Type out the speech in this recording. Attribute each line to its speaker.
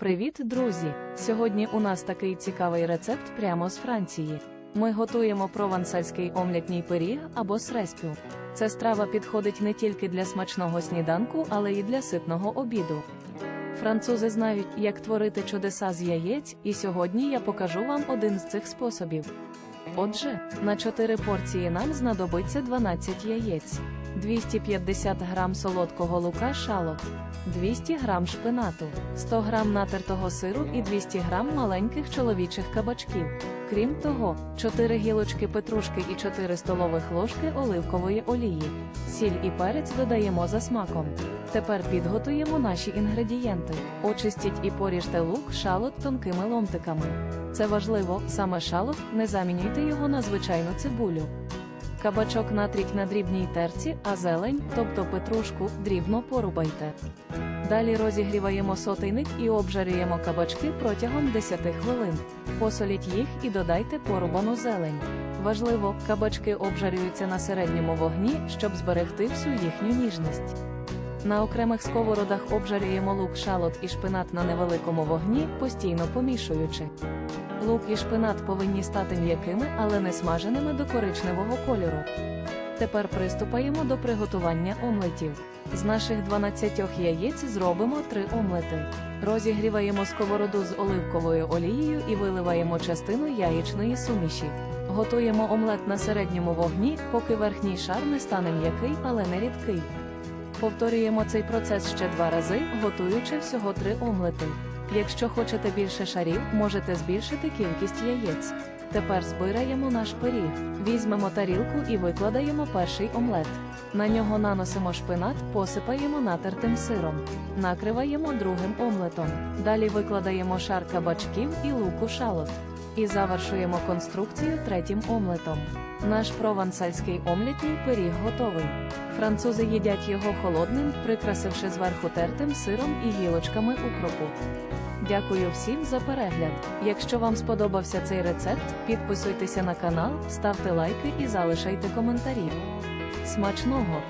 Speaker 1: Привіт, друзі! Сьогодні у нас такий цікавий рецепт прямо з Франції. Ми готуємо провансальський омлятній пиріг або среспю. Ця страва підходить не тільки для смачного сніданку, але й для ситного обіду. Французи знають, як творити чудеса з яєць, і сьогодні я покажу вам один з цих способів. Отже, на 4 порції нам знадобиться 12 яєць, 250 г солодкого лука шалот, 200 г шпинату, 100 г натертого сиру і 200 г маленьких чоловічих кабачків. Крім того, 4 гілочки петрушки і 4 столових ложки оливкової олії. Сіль і перець додаємо за смаком. Тепер підготуємо наші інгредієнти. Очистіть і поріжте лук шалот тонкими ломтиками. Це важливо, саме шалот, не замінюйте його на звичайну цибулю. Кабачок натріть на дрібній терці, а зелень, тобто петрушку, дрібно порубайте. Далі розігріваємо сотейник і обжарюємо кабачки протягом 10 хвилин. Посоліть їх і додайте порубану зелень. Важливо, кабачки обжарюються на середньому вогні, щоб зберегти всю їхню ніжність. На окремих сковородах обжарюємо лук шалот і шпинат на невеликому вогні, постійно помішуючи. Лук і шпинат повинні стати м'якими, але не смаженими до коричневого кольору. Тепер приступаємо до приготування омлетів. З наших 12 яєць зробимо 3 омлети. Розігріваємо сковороду з оливковою олією і виливаємо частину яєчної суміші. Готуємо омлет на середньому вогні, поки верхній шар не стане м'який, але не рідкий. Повторюємо цей процес ще два рази, готуючи всього три омлети. Якщо хочете більше шарів, можете збільшити кількість яєць. Тепер збираємо наш пиріг. Візьмемо тарілку і викладаємо перший омлет. На нього наносимо шпинат, посипаємо натертим сиром. Накриваємо другим омлетом. Далі викладаємо шар кабачків і луку шалот. І завершуємо конструкцію третім омлетом. Наш провансальський омлітній пиріг готовий. Французи їдять його холодним, прикрасивши зверху тертим сиром і гілочками укропу. Дякую всім за перегляд. Якщо вам сподобався цей рецепт, підписуйтеся на канал, ставте лайки і залишайте коментарі. Смачного!